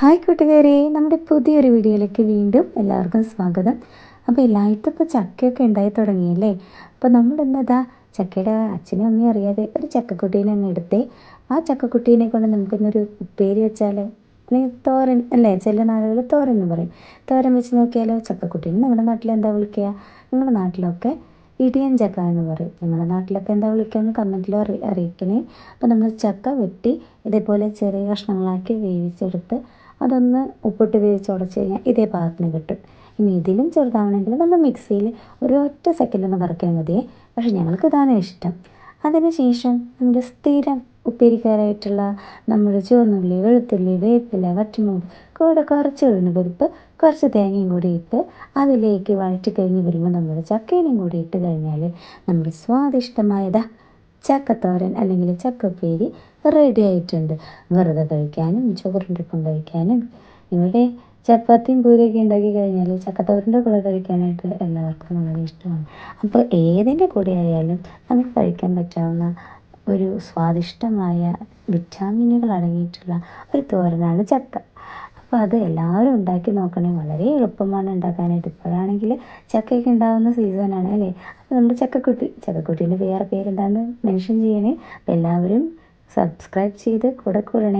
Hi കൂട്ടുകാരെ നമ്മുടെ പുതിയൊരു വീഡിയോയിലേക്ക് വീണ്ടും എല്ലാവർക്കും സ്വാഗതം. അപ്പോൾ എല്ലായിടത്തും ഇപ്പോൾ ചക്കയൊക്കെ ഉണ്ടായി തുടങ്ങിയല്ലേ? അപ്പോൾ നമ്മൾ എന്നതാ ചക്കയുടെ അച്ഛനും അമ്മയും അറിയാതെ ഒരു ചക്കക്കുട്ടീനെ അങ്ങ് എടുത്തേ. ആ ചക്കക്കുട്ടീനെ കൊണ്ട് നമുക്കൊന്നൊരു ഉപ്പേരി വെച്ചാൽ അല്ലെങ്കിൽ തോരൻ അല്ലേ? ചില നാടുകളിൽ തോരൻ എന്ന് പറയും. തോരൻ വെച്ച് നോക്കിയാലോ? ചക്കക്കുട്ടീനെ നമ്മുടെ നാട്ടിൽ എന്താ വിളിക്കുക? നിങ്ങളുടെ നാട്ടിലൊക്കെ ഇടിയൻ ചക്ക എന്ന് പറയും. നിങ്ങളുടെ നാട്ടിലൊക്കെ എന്താ വിളിക്കുക കമന്റിൽ അറി അറിയിക്കണേ. അപ്പോൾ നമ്മൾ ചക്ക വെട്ടി ഇതേപോലെ ചെറിയ കഷ്ണങ്ങളാക്കി വേവിച്ചെടുത്ത് അതൊന്ന് ഉപ്പിട്ട് വേവിച്ച് ഉടച്ച് കഴിഞ്ഞാൽ ഇതേ പാകത്തിന് കിട്ടും. ഇനി ഇതിലും ചെറുതാവണമെങ്കിൽ നമ്മൾ മിക്സിയിൽ ഒരു ഒറ്റ സെക്കൻഡ് ഒന്ന് കറക്കിയാൽ മതിയേ പക്ഷേ ഞങ്ങൾക്ക് ഇതാണ് ഇഷ്ടം. അതിന് ശേഷം നമ്മുടെ സ്ഥിരം ഉപ്പേരിക്കാരായിട്ടുള്ള നമ്മുടെ ചുവന്നുള്ളി വെളുത്തുള്ളി വേപ്പില വറ്റൽമുളക് കൂടെ കുറച്ച് ഉഴുന്നുപരിപ്പ് കുറച്ച് തേങ്ങയും കൂടി ഇട്ട് അതിലേക്ക് വഴറ്റി കഴിഞ്ഞ് വരുമ്പോൾ നമ്മുടെ ചക്കയിലും കൂടി ഇട്ട് കഴിഞ്ഞാൽ നമ്മുടെ സ്വാദിഷ്ടമായതാ. ചക്കത്തോരൻ അല്ലെങ്കിൽ ചക്കപ്പേരി റെഡി ആയിട്ടുണ്ട്. വെറുതെ കഴിക്കാനും ചോറിന്റെ ഒപ്പം കഴിക്കാനും ഇവിടെ ചപ്പാത്തിയും പൂരിയൊക്കെ ഉണ്ടാക്കി കഴിഞ്ഞാൽ ചക്കത്തോരന്റെ കൂടെ കഴിക്കാനായിട്ട് എല്ലാവർക്കും വളരെ ഇഷ്ടമാണ്. അപ്പോൾ ഏതിന്റെ കൂടെ ആയാലും നമുക്ക് കഴിക്കാൻ പറ്റാവുന്ന ഒരു സ്വാദിഷ്ടമായ വിറ്റാമിനുകൾ അടങ്ങിയിട്ടുള്ള ഒരു തോരനാണ് ചക്ക. അപ്പോൾ അത് എല്ലാവരും ഉണ്ടാക്കി നോക്കണേ. വളരെ എളുപ്പമാണ് ഉണ്ടാക്കാനായിട്ട്. ഇപ്പോഴാണെങ്കിൽ ചക്കയൊക്കെ ഉണ്ടാകുന്ന സീസണാണ് അല്ലേ? അപ്പോൾ നമ്മുടെ ചക്കക്കുട്ടി ചക്കക്കുട്ടീന്റെ വേറെ പേരെന്താണെന്ന് മെൻഷൻ ചെയ്യണേ? എല്ലാവരും സബ്സ്ക്രൈബ് ചെയ്ത് കൂടെ കൂടണേ.